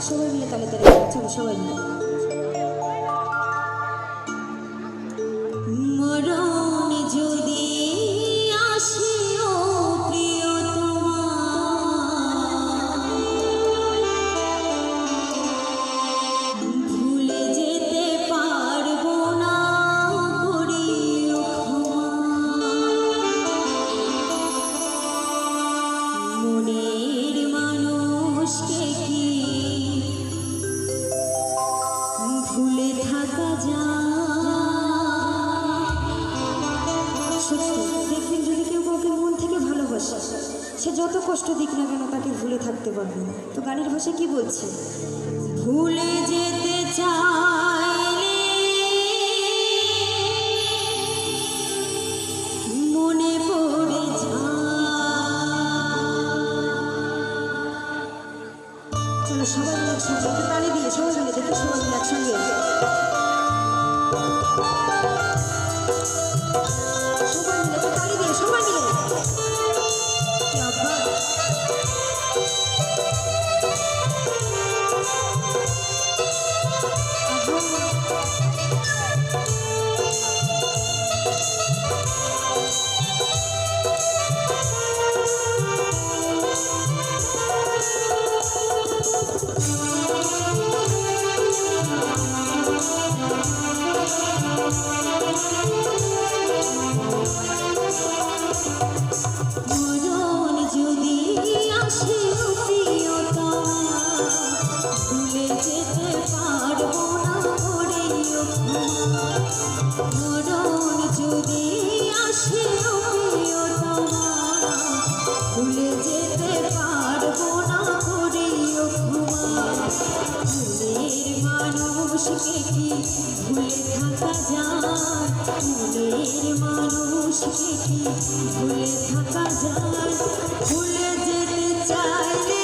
稍微見えたれたらめっちゃおしゃれにな。সত্যি দেখবেন যদি কেউ কাউকে মন থেকে ভালোবাসে, সে যত কষ্ট দিক না কেন তাকে ভুলে থাকতে পারবে তো গানের ভাষা কি বলছে? ভুলে যেতে চলো সবাই মিলে একসঙ্গে তালি দিয়ে সবাই মিলে দেখি সবাই মিলে একসঙ্গে। কি ভুলে থাকা যায়। মনের মানুষকে কি ভুলে থাকা যায়। ভুলে যেতে চাইলে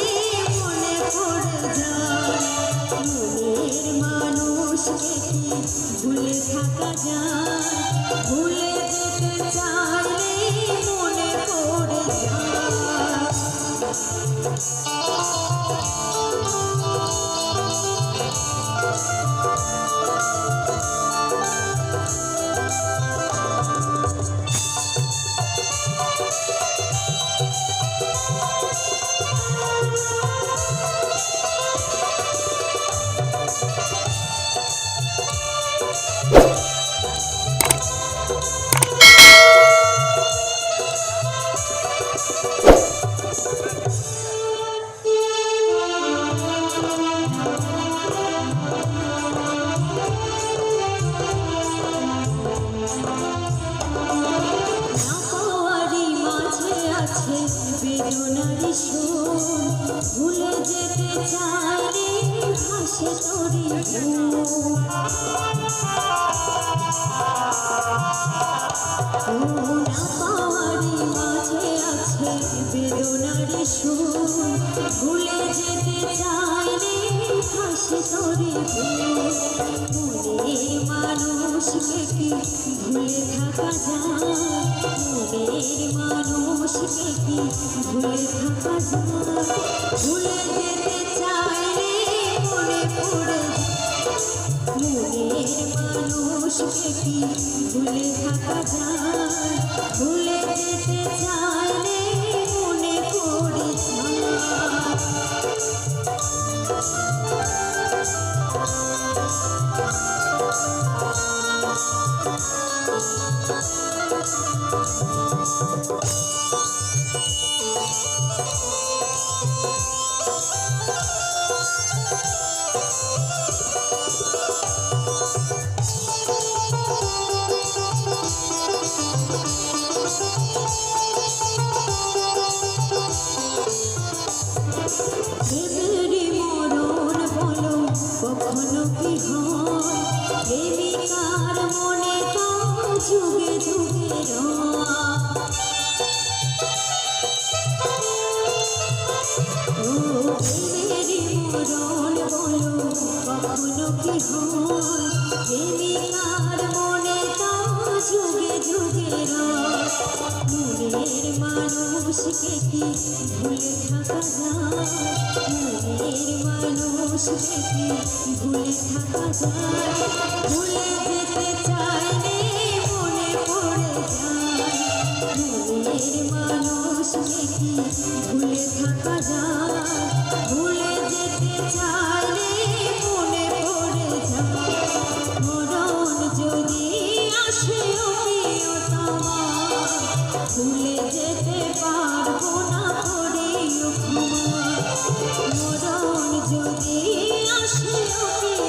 হাসে তোরি না আছে চাইলে হাসে তোরি মনে মানুষকে কি ভুলে থাকা যায় মনের মানুষকে কি ভুলে যেতে চাইলে মানুষকে কি ভুলে থাকা যায় ভুলে যেতে চাইলে মনে পড়ে যায় কি হয়। প্রেমিকার মনে তো যুগে যুগে ও দেবেরই মরণ বলো কখনো কি হয়? মানুষ মানুষকে কি ভুলে থাকা যায়? মনের মানুষকে কি ভুলে থাকা যায়? ভুলে যেতে চাইলে